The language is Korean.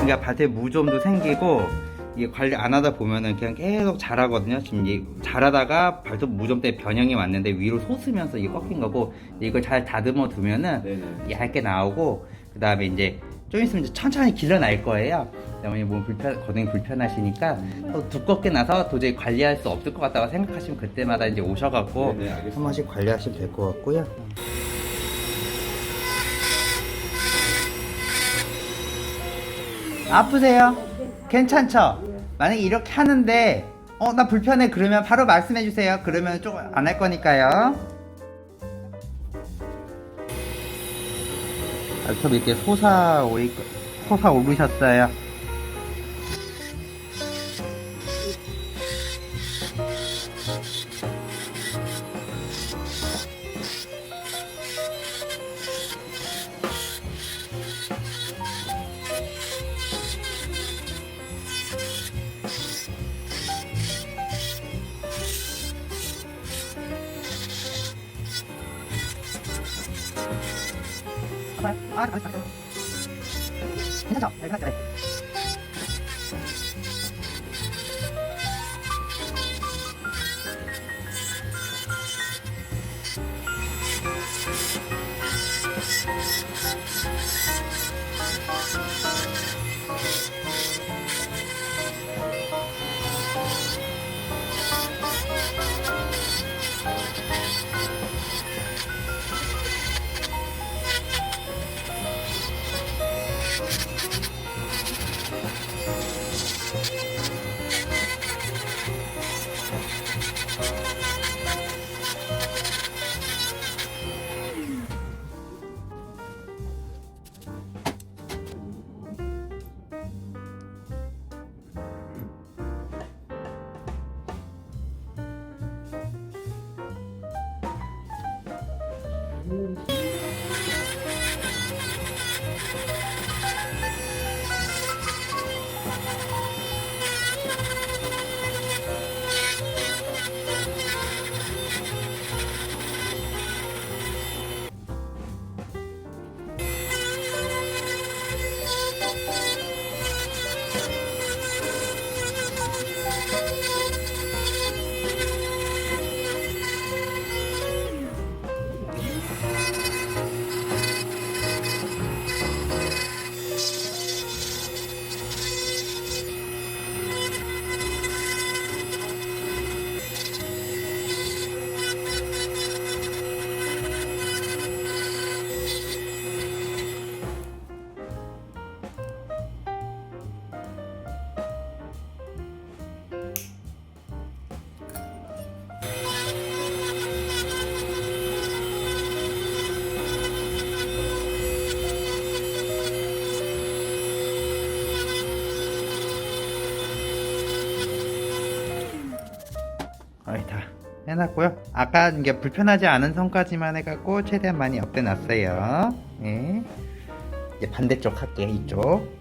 그러니까 밭에 무좀도 생기고 이게 관리 안 하다 보면은 그냥 계속 자라거든요. 지금 이게 자라다가 발톱 무좀 때문에 변형이 왔는데 위로 솟으면서 이게 꺾인 거고 이걸 잘 다듬어 두면은 네네. 얇게 나오고 그 다음에 이제 좀 있으면 이제 천천히 길러날 거예요. 그다음에 몸 불편 거동이 불편하시니까 또 두껍게 나서 도저히 관리할 수 없을 것 같다고 생각하시면 그때마다 이제 오셔갖고 네네, 알겠습니다. 한 번씩 관리하시면 될 것 같고요. 아프세요? 괜찮죠? 만약에 이렇게 하는데 어 나 불편해 그러면 바로 말씀해 주세요. 그러면 조금 안 할 거니까요. 발톱 이렇게 솟아 오이 솟아 오르셨어요. 아, 아, 아, 아. 괜찮죠? 네, 괜찮죠? 거의 해놨고요. 아까 이게 불편하지 않은 선까지만 해갖고 최대한 많이 업돼놨어요. 예. 이제 반대쪽 할게요. 이쪽.